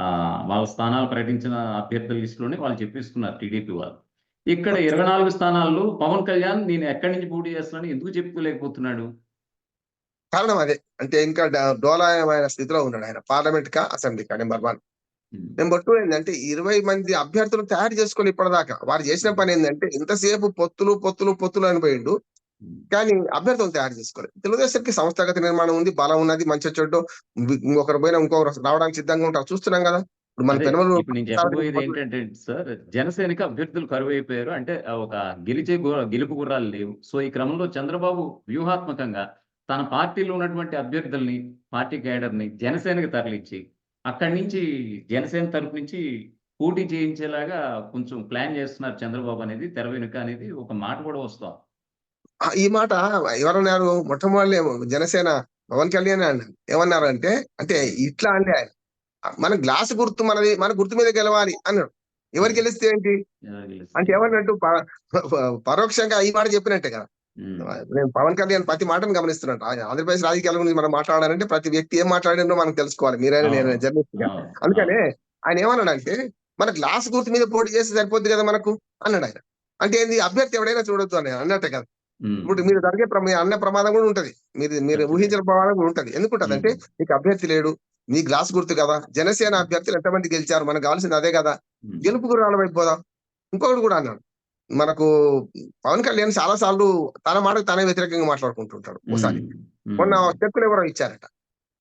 ఆ, వాళ్ళ స్థానాలు ప్రకటించిన అభ్యర్థుల లిస్టులోనే వాళ్ళు చెప్పిస్తున్నారు టీడీపీ వాళ్ళు. ఇక్కడ ఇరవై నాలుగు స్థానాల్లో పవన్ కళ్యాణ్ నేను ఎక్కడి నుంచి పోటీ చేస్తున్నాను ఎందుకు చెప్పుకోలేకపోతున్నాడు? కారణం అదే. అంటే ఇంకా డోలాయమైన స్థితిలో ఉన్నాడు ఆయన. పార్లమెంట్ కా అసెంబ్లీ కా నెంబర్ వన్. నెంబర్ టూ ఏంటంటే ఇరవై మంది అభ్యర్థులు తయారు చేసుకోవాలి ఇప్పటిదాకా వారు చేసిన పని ఏంటంటే ఇంతసేపు పొత్తులు పొత్తులు పొత్తులు అని పోయిండు. కానీ అభ్యర్థులు తయారు చేసుకోవాలి తెలుగుదేశానికి సంస్థాగత నిర్మాణం ఉంది బలం ఉన్నది మంచి చెడ్డు ఇంకొకరు పోయినా ఇంకొకరు రావడానికి సిద్ధంగా ఉంటారు. చూస్తున్నాం కదా. ఇప్పుడు మన పెనుమలు ఏంటంటే సార్ జనసేనకి అభ్యర్థులు కరువు అయిపోయారు అంటే ఒక గెలిచే గెలుపు గుర్రాలు లేవు. సో ఈ క్రమంలో చంద్రబాబు వ్యూహాత్మకంగా తన పార్టీలో ఉన్నటువంటి అభ్యర్థుల్ని పార్టీ క్యాడర్ని జనసేనకి తరలించి అక్కడి నుంచి జనసేన తరపు నుంచి పోటీ చేయించేలాగా కొంచెం ప్లాన్ చేస్తున్నారు చంద్రబాబు అనేది. తెర వెనుక అనేది ఒక మాట కూడా వస్తాం ఈ మాట ఎవరన్నారు? మొట్టమొదటి జనసేన పవన్ కళ్యాణ్ ఏమన్నారు అంటే అంటే ఇట్లా అంటే ఆయన మన గ్లాస్ గుర్తు మనది మన గుర్తు మీద గెలవాలి అన్నాడు. ఎవరు గెలిస్తే ఏంటి? అంటే ఏమన్నట్టు పరోక్షంగా ఈ మాట చెప్పినట్టే కదా. నేను పవన్ కళ్యాణ్ ప్రతి మాటను గమనిస్తున్నాను. ఆంధ్రప్రదేశ్ రాజకీయాల గురించి మనం మాట్లాడాలంటే ప్రతి వ్యక్తి ఏం మాట్లాడినో మనం తెలుసుకోవాలి. మీరైనా నేను. జర్నలిస్ట్గా అందుకనే ఆయన ఏమన్నాడంటే మన గ్లాస్ గుర్తు మీద పోటీ చేస్తే సరిపోద్ది కదా మనకు? అన్నాడు ఆయన. అంటే ఏంది? అభ్యర్థి ఎవడైనా చూడొద్దు అని అన్నట్టే కదా. ఇప్పుడు మీరు జరిగే మీ అన్న ప్రమాదం కూడా ఉంటది. మీరు మీరు. ఊహించిన ప్రమాదం కూడా ఉంటది. ఎందుకుంటది అంటే మీకు అభ్యర్థి లేడు మీ గ్లాస్ గుర్తు కదా జనసేన అభ్యర్థులు ఎంతమంది గెలిచారు మనకు కావాల్సింది అదే కదా. గెలుపు గురాల వైపు పోదాం. ఇంకొకటి కూడా అన్నాడు. మనకు పవన్ కళ్యాణ్ చాలా సార్లు తన మాటకు తనే వ్యతిరేకంగా మాట్లాడుకుంటుంటాడు ఒకసారి. మొన్న చెక్కులు ఎవరో ఇచ్చారట.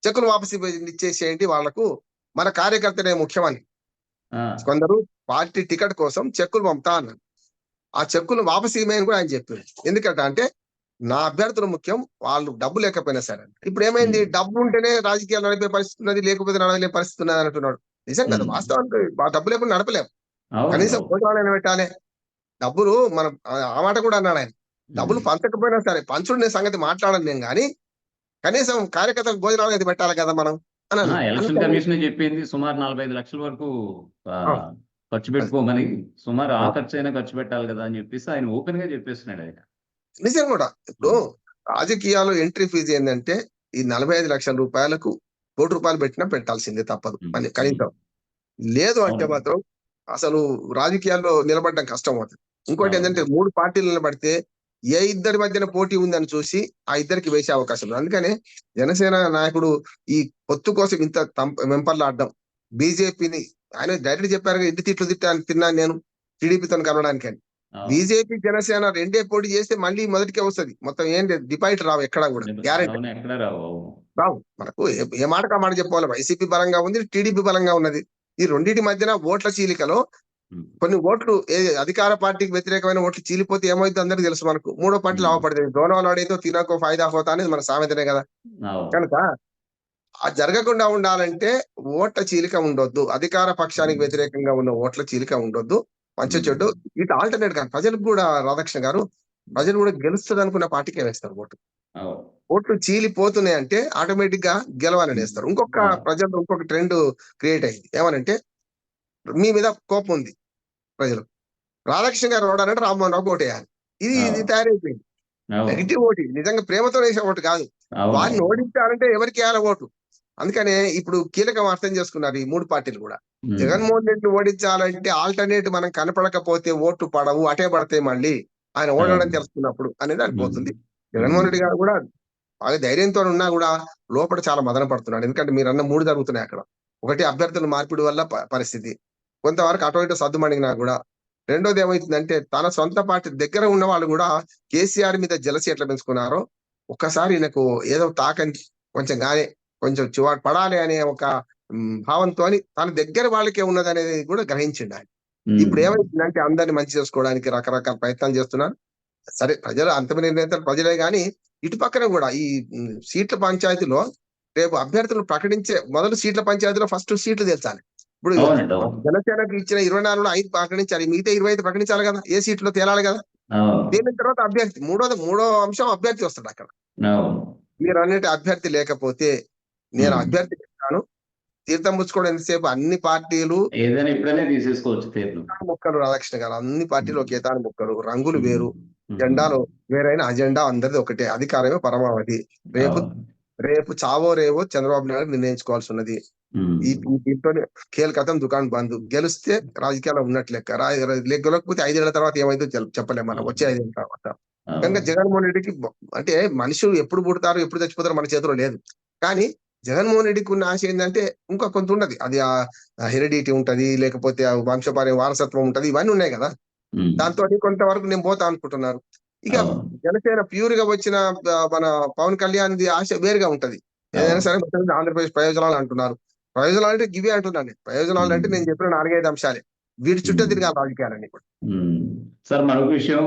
చెక్కులు వాపసి ఇచ్చేసేయండి వాళ్ళకు. మన కార్యకర్తనే ముఖ్యమని. కొందరు పార్టీ టికెట్ కోసం చెక్కులు పంపుతా అన్నారు. ఆ చెక్కులు వాపసి ఇవ్వమని కూడా ఆయన చెప్పాడు ఎందుకంటే అంటే నా అభ్యర్థులు ముఖ్యం వాళ్ళు డబ్బు లేకపోయినా సరే ఇప్పుడు ఏమైంది. డబ్బు ఉంటేనే రాజకీయాలు నడిపే పరిస్థితి ఉన్నది లేకపోతే నడవలే పరిస్థితి ఉన్నది అంటున్నాడు నిజం కదా. వాస్తవానికి డబ్బు లేకుండా నడపలేము కనీసం. భోజనాలు పెట్టాలి డబ్బులు మనం ఆ- మాట కూడా అన్నాడు ఆయన డబ్బులు. పంచకపోయినా సరే పంచుడు నేను సంగతి మాట్లాడను నేను కానీ కనీసం కార్యకర్తలకు భోజనాలు అది పెట్టాలి కదా మనం అని. ఎలక్షన్ కమిషన్ చెప్పింది సుమారు నలభై ఐదు లక్షల వరకు. ఖర్చు పెట్టుకోమని సుమారు ఆ. ఖర్చు అయినా ఖర్చు పెట్టాలి కదా అని చెప్పేసి ఆయన ఓపెన్గా చెప్పేస్తున్నాడు ఆయన. నిజం కూడా ఇప్పుడు రాజకీయాలు ఎంట్రీ ఫీజు ఏంటంటే ఈ నలభై ఐదు లక్షల రూపాయలకు కోటి రూపాయలు పెట్టినా పెట్టాల్సిందే తప్పదు. అని కనీసం. లేదు అంటే. మాత్రం అసలు రాజకీయాల్లో నిలబడడం కష్టం అవుతుంది ఇంకోటి. ఏంటంటే మూడు పార్టీలు నిలబడితే ఏ ఇద్దరి మధ్యన పోటీ ఉందని చూసి ఆ ఇద్దరికి వేసే అవకాశం ఉంది అందుకనే జనసేన నాయకుడు ఈ పొత్తు కోసం ఇంత వెంపర్లాడడం బీజేపీని ఆయన డైరెక్ట్ చెప్పారు ఇంటి తిట్లు తిట్టా తిన్నాను నేను టీడీపీతో కలవడానికి అని. బీజేపీ జనసేన రెండే పోటీ చేస్తే మళ్ళీ మొదటికే వస్తది. మొత్తం ఏం లేదు డిపాజిట్ రావు ఎక్కడా కూడా గ్యారెంటీ. రావు. మనకు ఏ- ఆ మాట చెప్పుకోవాలి వైసీపీ బలంగా ఉంది టీడీపీ బలంగా ఉన్నది. ఈ రెండింటి మధ్యన ఓట్ల చీలికలో కొన్ని ఓట్లు ఏ అధికార పార్టీకి వ్యతిరేకమైన ఓట్లు చీలిపోతే ఏమైందో అందరికీ తెలుసు మనకు. మూడో పార్టీ Hmm. లాభపడుతుంది దోనవాడేదో తినకో ఫైదా హోతా అనేది మన సామెతనే కదా. కనుక జరగకుండా ఉండాలంటే ఓట్ల చీలిక ఉండొద్దు అధికార పక్షానికి. వ్యతిరేకంగా ఉన్న ఓట్ల చీలిక ఉండొద్దు మంచి. చెడ్డు ఇటు ఆల్టర్నేట్ కాదు ప్రజలకు కూడా రాధాకృష్ణ గారు ప్రజలు కూడా గెలుస్తుంది అనుకున్న పార్టీకే వేస్తారు ఓటు. ఓట్లు చీలిపోతున్నాయి అంటే ఆటోమేటిక్గా గెలవాలని వేస్తారు ఇంకొక. ప్రజల్లో ఇంకొక ట్రెండ్ క్రియేట్ అయింది ఏమనంటే మీ మీద కోపం ఉంది ప్రజలు రాధాకృష్ణ గారు ఓడాలంటే రామ్మోహన్ రావు ఓటేయాలి ఇది ఇది. తయారైపోయింది. Negative vote. నిజంగా ప్రేమతో వేసే ఓటు కాదు. వారిని ఓడించాలంటే ఎవరికి వేయాలి ఓటు అందుకనే ఇప్పుడు కీలకం అర్థం చేసుకున్నారు ఈ మూడు పార్టీలు కూడా. జగన్మోహన్ రెడ్డిని ఓడించాలంటే ఆల్టర్నేట్ మనం కనపడకపోతే ఓట్లు పడవు అటే పడతాయి మళ్ళీ ఆయన ఓడడం. తెలుసుకున్నప్పుడు అనేది అనిపోతుంది జగన్మోహన్ రెడ్డి గారు కూడా బాగా ధైర్యంతో ఉన్నా కూడా లోపల చాలా మదన పడుతున్నాడు. ఎందుకంటే మీరు అన్న మూడు జరుగుతున్నాయి అక్కడ. ఒకటి అభ్యర్థుల మార్పిడి వల్ల పరిస్థితి. కొంతవరకు అటు ఇటు సర్దుమణిగినా కూడా. రెండోది ఏమైతుందంటే తన సొంత పార్టీ దగ్గర ఉన్న వాళ్ళు కూడా కేసీఆర్ మీద జలసి ఎట్లా పెంచుకున్నారో. ఒక్కసారి ఈయనకు ఏదో తాకని కొంచెం గానే కొంచెం చివా పడాలి అనే ఒక భావంతో తన దగ్గర వాళ్ళకే ఉన్నది అనేది కూడా గ్రహించిండు ఆయన ఇప్పుడు ఏమైందంటే అందరిని మంచి చేసుకోవడానికి రకరకాల ప్రయత్నాలు చేస్తున్నారు సరే ప్రజలు అంతిమ నిర్ణేతలు ప్రజలే గాని ఇటు పక్కన కూడా ఈ సీట్ల పంచాయతీలో రేపు అభ్యర్థులు ప్రకటించే మొదలు సీట్ల పంచాయతీలో ఫస్ట్ సీట్లు తెల్చాలి ఇప్పుడు. జనసేనకు ఇచ్చిన ఇరవై నాలుగులో ఐదు ప్రకటించాలి మిగతా ఇరవై ఐదు ప్రకటించాలి కదా ఏ సీట్లో తేలాలి కదా. దీని తర్వాత అభ్యర్థి మూడోది మూడో అంశం అభ్యర్థి వస్తాడు అక్కడ. మీరు అన్నట్టు అభ్యర్థి లేకపోతే నేను. అభ్యర్థి చెప్తాను తీర్థం పుచ్చుకోవడం ఎంతసేపు? అన్ని పార్టీలు ఏదైనా ఇప్పుడనే తీసేసుకోవచ్చు తీర్లు మొక్కలు రాధాకృష్ణ గారు అన్ని పార్టీలు ఒకే తాను మొక్కలు రంగులు వేరు. జెండాలు వేరైన అజెండా అందరిది ఒకటే. అధికారమే పరమావధి. రేపు. రేపు చావో రేవో చంద్రబాబు నాయుడు నిర్ణయించుకోవాల్సి ఉన్నది. ఈ దీంతోనే కీలకతం దుకాణం బంద్ గెలిస్తే రాజకీయాల్లో ఉన్నట్లు లెక్క. గెలవకపోతే ఐదేళ్ళ తర్వాత ఏమైందో తెల- చెప్పలేం మనం. వచ్చే ఐదేళ్ళ తర్వాత. కనుక జగన్మోహన్ రెడ్డికి అంటే మనుషులు ఎప్పుడు పుడతారు ఎప్పుడు చచ్చిపోతారో మన చేతిలో లేదు. కానీ జగన్మోహన్ రెడ్డికి ఉన్న ఆశ ఏంటంటే ఇంకా కొంత ఉన్నది. అది ఆ హెరిడిటీ ఉంటది లేకపోతే ఆ వంశపార్య వారసత్వం ఉంటది ఇవన్నీ ఉన్నాయి కదా. దాంతో కొంతవరకు నేను పోతా అనుకుంటున్నారు. ఇక. జనసేన ప్యూర్గా వచ్చిన మన పవన్ కళ్యాణ్ ది ఆశ వేరుగా ఉంటది. ఏదైనా సరే ఆంధ్రప్రదేశ్ ప్రయోజనాలు అంటున్నారు. ప్రయోజనాలు అంటే గివే అంటున్నాను నేను. ప్రయోజనాలు అంటే నేను చెప్పిన నాలుగైదు అంశాలే. వీటి చుట్టే తిరిగి రాజకీయాలన్నీ కూడా. సార్ మరొక విషయం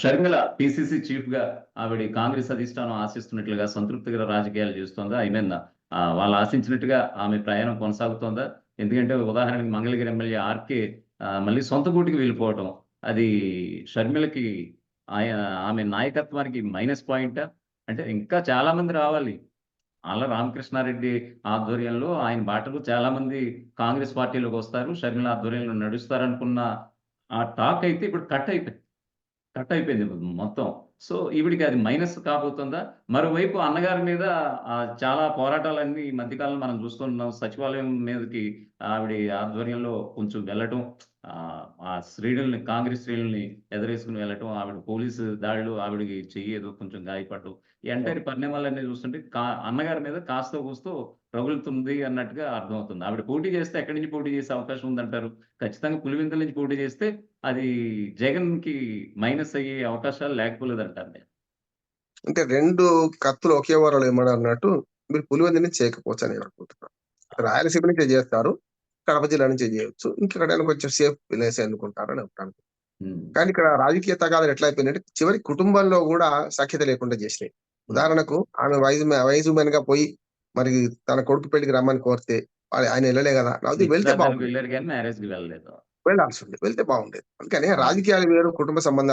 షర్మిల పిసిసి చీఫ్గా ఆవిడ కాంగ్రెస్ అధిష్టానం ఆశిస్తున్నట్లుగా సంతృప్తికర రాజకీయాలు చేస్తుందా. అయిపోయిందా? ఆ, వాళ్ళు ఆశించినట్టుగా ఆమె ప్రయాణం కొనసాగుతోందా? ఎందుకంటే ఉదాహరణకి మంగళగిరి ఎమ్మెల్యే ఆర్కే మళ్ళీ సొంత గూటికి వెళ్ళిపోవటం అది షర్మిలకి ఆయ ఆమె నాయకత్వానికి మైనస్ పాయింటా? అంటే ఇంకా చాలా మంది రావాలి. అలా రామకృష్ణారెడ్డి ఆధ్వర్యంలో ఆయన బాటలు చాలా మంది కాంగ్రెస్ పార్టీలోకి వస్తారు. షర్మిల ఆధ్వర్యంలో నడుస్తారనుకున్న ఆ టాక్ అయితే ఇప్పుడు కట్ అయిపోయింది. కట్ అయిపోయింది మొత్తం. సో ఈవిడికి అది మైనస్ కాబోతుందా? మరోవైపు అన్నగారి మీద ఆ, చాలా పోరాటాలన్నీ ఈ మధ్యకాలంలో మనం చూస్తున్నాం. సచివాలయం మీదకి ఆవిడ ఆధ్వర్యంలో కొంచెం వెళ్ళటం ఆ, ఆ శ్రేణుల్ని కాంగ్రెస్ శ్రేణుల్ని ఎదురేసుకుని వెళ్ళటం ఆవిడ పోలీసు దాడులు ఆవిడకి చెయ్యి ఏదో కొంచెం గాయపడటం ఈ ఎంటైర్ పరిణామాలన్నీ చూస్తుంటే కా అన్నగారి మీద కాస్త కూస్తూ రగులుతుంది అన్నట్టుగా అర్థమవుతుంది. ఆవిడ పోటీ చేస్తే ఎక్కడి నుంచి పోటీ చేసే అవకాశం ఉందంటారు? ఖచ్చితంగా పులివెందుల నుంచి పోటీ చేస్తే అది జగన్కి మైనస్ అయ్యే అవకాశాలు లేకపోలేదంటారు నేను. అంటే రెండు కత్తులు ఒకే వారంలో ఏమన్నా అన్నట్టు మీరు పులివెంది నుంచి చేయకపోవచ్చు అని అనుకుంటున్నాను. రాయలసీమ నుంచే చేస్తారు. కడప జిల్లా నుంచే చేయొచ్చు. ఇంకెక్కడైనా కొంచెం సేఫ్ ప్లేస్ ఎన్నుకుంటారు అని అనుకుంటాను ఉమ్, కానీ ఇక్కడ రాజకీయ తగాదాలు ఎట్లా అయిపోయినాయంటే చివరి కుటుంబంలో కూడా సఖ్యత లేకుండా చేసినాయి. ఉదాహరణకు ఆమె వయసు వయసు మెన్గా పోయి మరి తన కొడుకు పెళ్ళికి రమ్మని కోరితే ఆయన వెళ్ళలే కదా నాకు వెళ్తే వెళ్ళలేదు. వెళ్ళాల్సి ఉంది వెళ్తే బాగుండేది. అందుకని రాజకీయాలు వేరు కుటుంబ సంబంధాలు